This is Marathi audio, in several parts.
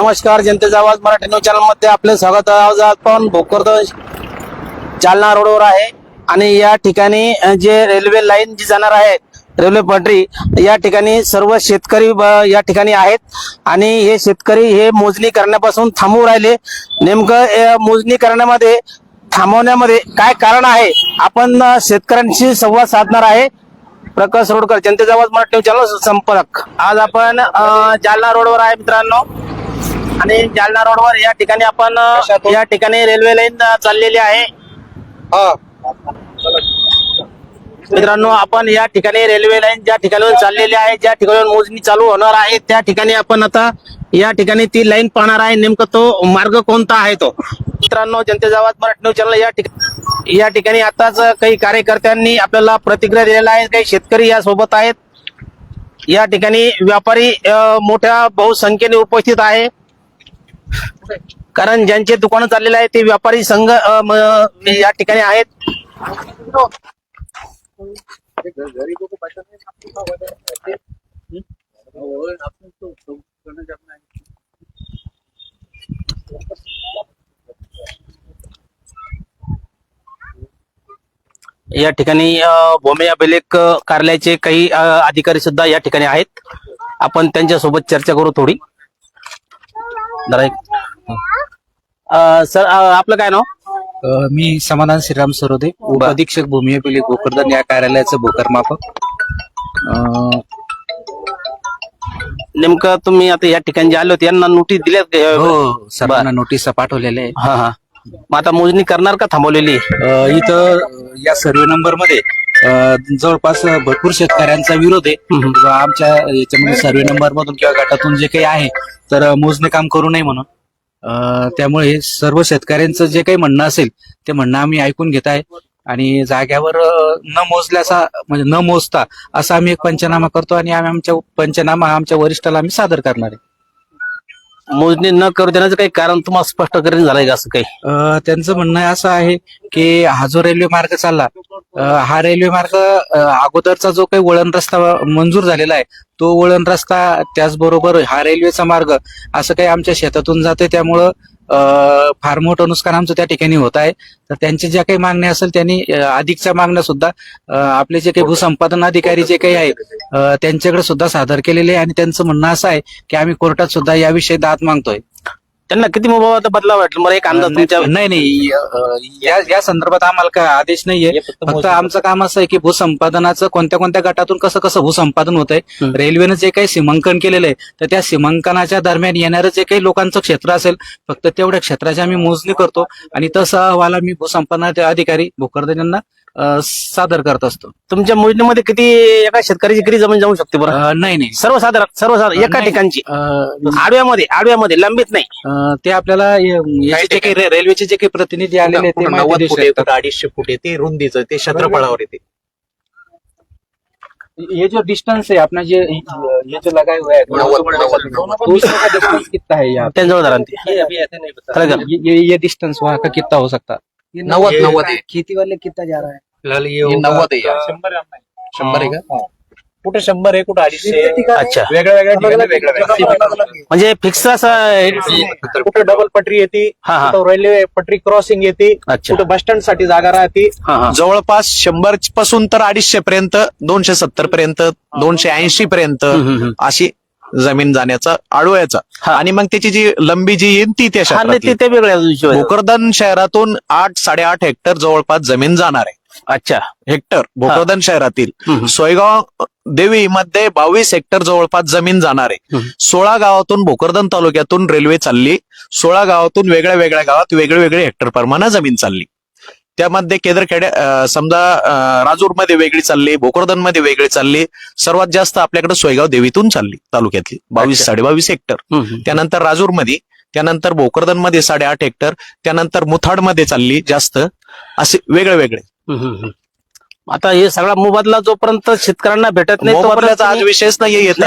नमस्कार जनतेचा आवाज मराठी न्यूज चॅनलमध्ये आपले स्वागत आहे. आज आपण भोकरदन जालना रोडवर आहे आणि या ठिकाणी जे रेल्वे लाईन जी जाणार आहे रेल्वे पटरी या ठिकाणी सर्व शेतकरी ब- या ठिकाणी आहेत. आणि हे शेतकरी हे मोजणी करण्यापासून थांबू राहिले. नेमकं मोजणी करण्यामध्ये थांबवण्यामध्ये काय कारण आहे? आपण शेतकऱ्यांशी संवाद साधणार आहे. प्रकाश रोडकर जनतेचा आवाज मराठी न्यूज चॅनल संपर्क आज आपण जालना रोडवर आहे मित्रांनो. आणि जालना रोडवर या ठिकाणी आपण या ठिकाणी रेल्वे लाईन चाललेली आहे. मित्रांनो आपण या ठिकाणी रेल्वे लाईन ज्या ठिकाणाहून चाललेली आहे ज्या ठिकाणाहून मोजणी चालू होणार आहे त्या ठिकाणी आपण आता या ठिकाणी ती लाईन पाहणार आहे. नेमकं तो मार्ग कोणता आहे तो? मित्रांनो जनतेचा आवाज मराठी न्यूज चॅनल या ठिकाणी या ठिकाणी आताच काही कार्यकर्त्यांनी आपल्याला प्रतिक्रिया दिलेल्या आहेत. काही शेतकरी या सोबत आहेत. या ठिकाणी व्यापारी मोठ्या बहुसंख्येने उपस्थित आहे. कारण ज्यांचे दुकानं चाललेले आहे ते व्यापारी संघ या ठिकाणी आहेत. या ठिकाणी अ, अभिलेख कार्यालयाचे काही अधिकारी सुद्धा या ठिकाणी आहेत. आपण त्यांच्यासोबत चर्चा करू थोडी. जरा एक अ, सर अ, आपलं काय नाव? अ, मी समाधान श्रीराम सरोदे उपअधीक्षक भूमी अभिलेख भोकरदन या कार्यालयाचं भोकर मापक अ, नेमकं तुम्ही आता या ठिकाणी जे आले होते यांना नोटीस दिल्यात का? हो सर्वांना नोटीस पाठवलेल्या आहे. हा हा. मग आता मोजणी करणार का थांबवलेली? अ, इथं अ, या सर्वे नंबरमध्ये जवळपास भरपूर शेतकऱ्यांचा विरोध आहे. आमच्या याच्यामध्ये सर्वे नंबर मधून किंवा गटातून जे काही आहे तर मोजणे काम करू नये म्हणून. त्यामुळे सर्व शेतकऱ्यांचं जे काही म्हणणं असेल ते म्हणणं आम्ही ऐकून घेत आहे. आणि जाग्यावर न मोजल्याचा म्हणजे न मोजता असा आम्ही एक पंचनामा करतो आणि आम्ही आमच्या पंचनामा आमच्या वरिष्ठाला आम्ही सादर करणार आहे. मोजणी न करू देण्याचं काही कारण तुम्हाला स्पष्ट करीन झालंय का असं काही? त्यांचं म्हणणं असं आहे की हा जो रेल्वे मार्ग चालला हा रेल्वे मार्ग अगोदरचा जो काही वळण रस्ता मंजूर झालेला आहे तो वळण रस्ता त्याचबरोबर हा रेल्वेचा मार्ग असं काही आमच्या शेतातून जाते. त्यामुळं फार मोठं नुकसान आमचं त्या ठिकाणी होत आहे. तर त्यांची ज्या काही मागण्या असेल त्यांनी अधिकच्या मागण्या सुद्धा आपले जे काही भूसंपादन अधिकारी जे काही आहेत त्यांच्याकडे सुद्धा सादर केलेले आहे. आणि त्यांचं म्हणणं असं आहे की आम्ही कोर्टात सुद्धा याविषयी दाद मागतोय. त्यांना किती मोबाईल बदला वाटलं? मला एक अंदाज तुमच्या नाही नाही अ, या या संदर्भात आम्हाला काय आदेश नाहीये. फक्त आमचं काम असं आहे की भूसंपादनाचं कोणत्या कोणत्या गटातून कसं कसं भूसंपादन होत आहे. रेल्वेनं जे काही सीमांकन केलेलं आहे तर त्या सीमांकनाच्या दरम्यान येणारं जे काही लोकांचं क्षेत्र असेल फक्त तेवढ्या क्षेत्राची आम्ही मोजणी करतो. आणि तसा अहवाल आम्ही भूसंपादनाचे अधिकारी भोकरदन यांना सादर करत असतो. तुमच्या मोजणीमध्ये किती एका शेतकऱ्याची किती जमीन जाऊ शकते बरं? अ, नाही नाही. सर्वसाधारण सर्वसाधारण एका नाही. ठिकाणची. अ, आडव्यामध्ये आडव्यामध्ये लंबित नाही. अ, ते आपल्याला य- याचे जे काही रे- रेल्वेचे जे काही प्रतिनिधी आलेले आहेत ते माहिती नव्वद देऊ फूट आहे शकतात. कुठं अडीचशे फूट येते रुंदीचं ते क्षेत्रफळावर येते. ये जो डिस्टेंस है अपना ये ये जो लगा हुआ है नव्वद- नव्वद- नव्वद। तो उसका डिस्टेंस कितना है यहाँ त्यांच्याजवळ धरा ते. खरं का? ये ये ये डिस्टेंस वहाँ का कितना हो सकता नव्वद नव्वद आहे खेती वाले कितना जा रहा है? फिलहाल ये नव्वद आहे यार. शंभर आहे का कुठे शंभर आहे कुठे अडीचशे अच्छा। वेगळ्या वेगळ्या ठिकाणी वेगळ्या वेगळ्या म्हणजे फिक्स असं कुठे डबल पटरी येते हा हा. कुठं रेल्वे पटरी क्रॉसिंग येते अच्छा. कुठे बस स्टँडसाठी जागा राहते. हा हा. जवळपास शंभरपासून तर अडीचशे पर्यंत दोनशे सत्तर पर्यंत दोनशे ऐंशी पर्यंत हम्म, हम्म, हम्म. अशी जमीन जाण्याचा आडोळ्याचा हा. आणि मग त्याची जी लंबी जी येईल ती त्या ते वेगळ्या. भोकरदन शहरातून आठ साडेआठ हेक्टर जवळपास जमीन जाणार आहे. अच्छा. हेक्टर भोकरदन शहरातील. हम्म. सोयगाव देवी मध्ये बावीस हेक्टर जवळपास जमीन जाणार आहे. हम्म. सोळा गावातून भोकरदन तालुक्यातून रेल्वे चालली. सोळा गावातून वेगळ्या वेगळ्या गावात वेगळे वेगळे हेक्टर प्रमाणे जमीन चालली. त्यामध्ये केदरखेडे अं, समजा राजूरमध्ये वेगळी चालली भोकरदनमध्ये वेगळी चालली सर्वात जास्त आपल्याकडे सोयगाव देवीतून चालली तालुक्यातली बावीस. साडेबावीस हेक्टर. त्यानंतर राजूरमध्ये त्यानंतर भोकरदनमध्ये साडेआठ हेक्टर त्यानंतर मुथाडमध्ये चालली जास्त असे वेगळे वेगळे. आता हे सगळा मोबदला जोपर्यंत शेतकऱ्यांना भेटत नाही मोबदल्याचा आज विषयच नाहीये येत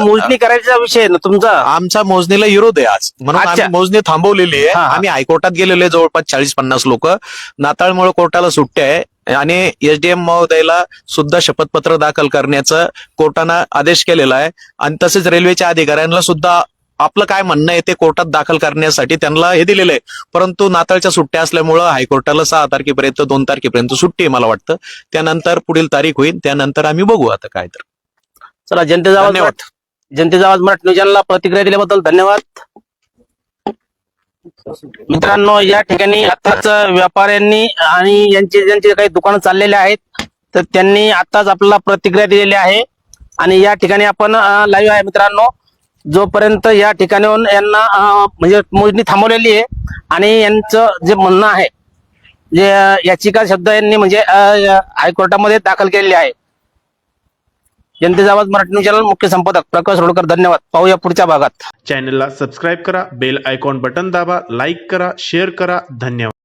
मोजणी करायचा विषय आहे ना तुमचा? आमचा मोजणीला विरोध आहे आज. म्हणून अच्छा. मोजणी थांबवलेली आहे. हा, हा. आम्ही हायकोर्टात गेलेले आहे जवळपास चाळीस पन्नास लोक. नाताळमुळे कोर्टाला सुट्ट्या आहे. आणि एसडीएम महोदयाला सुद्धा शपथपत्र दाखल करण्याचं कोर्टानं आदेश केलेला आहे. आणि तसेच रेल्वेच्या अधिकाऱ्यांना सुद्धा आपलं काय म्हणणं आहे ते कोर्टात दाखल करण्यासाठी त्यांना हे दिलेलं आहे. परंतु नाताळच्या सुट्ट्या असल्यामुळं हायकोर्टाला सहा तारखेपर्यंत दोन तारखेपर्यंत सुट्टी आहे मला वाटतं. त्यानंतर पुढील तारीख होईल. त्यानंतर आम्ही बघू आता काय तर. चला जनतेचा धन्यवाद. जनतेचा आवाज मराठी न्यूज चॅनलला प्रतिक्रिया दिल्याबद्दल धन्यवाद. मित्रांनो या ठिकाणी आताच व्यापाऱ्यांनी आणि यांचे ज्यांचे काही दुकानं चाललेले आहेत तर त्यांनी आताच आपल्याला प्रतिक्रिया दिलेली आहे. आणि या ठिकाणी आपण लाईव्ह आहे मित्रांनो. जोपर्यंत या ठिकाणाहून यांना म्हणजे मोजणी थांबवलेली आहे आणि यांचं जे म्हणणं आहे जे याचिका शब्द यांनी म्हणजे हायकोर्टामध्ये दाखल केलेली आहे. जनतेचा आवाज मराठी न्यूज चॅनल मुख्य संपादक प्रकाश रोडकर धन्यवाद. पाहूया पुढच्या भागात. चॅनलला सबस्क्राईब करा बेल आयकॉन बटन दाबा लाईक करा शेअर करा धन्यवाद.